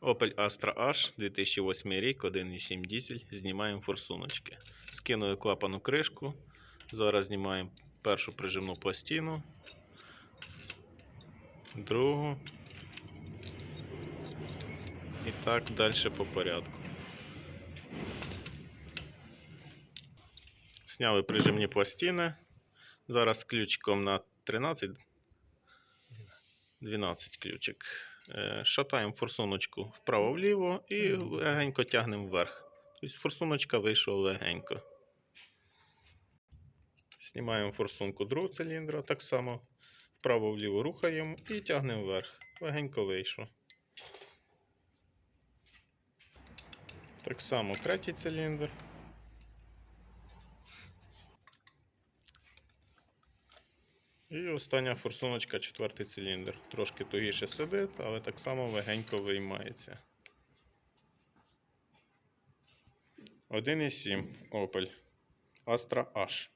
Opel Astra H 2008 рік, 1.7 дізель. Знімаємо форсуночки. Скинули клапану кришку. Зараз знімаємо першу прижимну пластину, другу. І так далі по порядку. Сняли прижимні пластини. Зараз ключиком на 13 12 ключик. Е, Шатаємо форсуночку вправо-вліво і легенько тягнемо вверх. Тобто форсуночка вийшла легенько. Знімаємо форсунку другого циліндра, так само вправо-вліво рухаємо і тягнемо вверх. Легенько вийшло. Так само третій циліндр. І остання форсуночка, четвертий циліндр. Трошки тугіше сидить, але так само легенько виймається. 1,7 Opel Astra H.